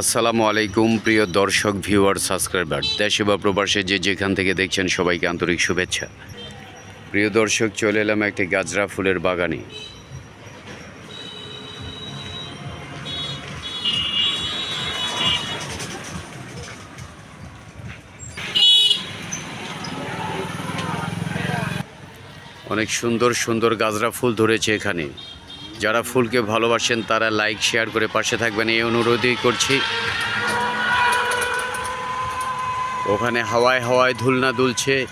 আসসালামু আলাইকুম, প্রিয় দর্শক ভিউয়ার সাবস্ক্রাইবার দেশে বা প্রবাসে যে যেখান থেকে দেখছেন সবাইকে আন্তরিক শুভেচ্ছা। প্রিয় দর্শক, চলে এলাম একটি গাজরা ফুলের বাগানে। অনেক সুন্দর সুন্দর গাজরা ফুল ধরেছে এখানে। যারা ফুলকে ভালোবাসেন, তারা লাইক শেয়ার করে পাশে থাকবেন। এই অনুরোধই করছি। ওখানে হাওয়ায় হাওয়ায় ধুলনা দুলছে।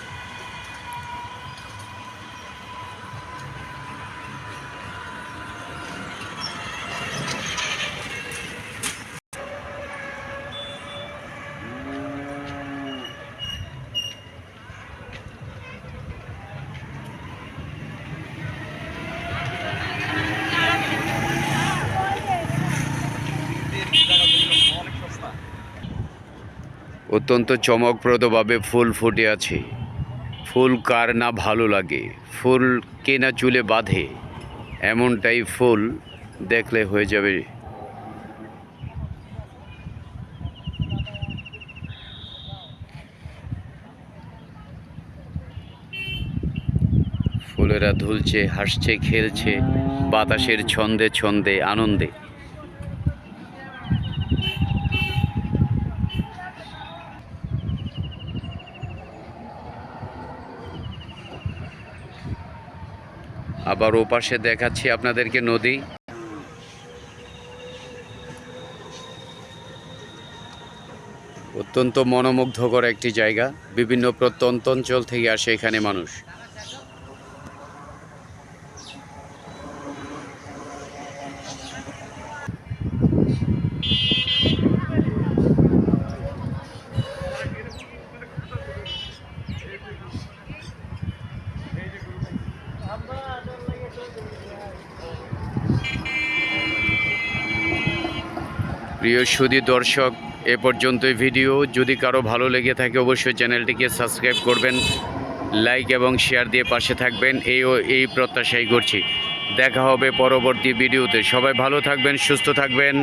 অত্যন্ত চমকপ্রদভাবে ফুল ফুটে আছে। ফুল কার না ভালো লাগে, ফুল কে না চুলে বাঁধে, এমনটাই ফুল দেখলে হয়ে যাবে। ফুলেরা ধুলছে, হাসছে, খেলছে, বাতাসের ছন্দে ছন্দে, আনন্দে। আবার ওপাশে দেখাচ্ছি আপনাদেরকে নদী। অত্যন্ত মনোমুগ্ধকর একটি জায়গা। বিভিন্ন প্রত্যন্ত অঞ্চল থেকে আসে এখানে মানুষ। প্রিয় সুদী দর্শক, এ পর্যন্তই ভিডিও। যদি কারও ভালো লেগে থাকে, অবশ্যই চ্যানেলটিকে সাবস্ক্রাইব করবেন, লাইক এবং শেয়ার দিয়ে পাশে থাকবেন। এই এই প্রত্যাশাই করছি। দেখা হবে পরবর্তী ভিডিওতে। সবাই ভালো থাকবেন, সুস্থ থাকবেন।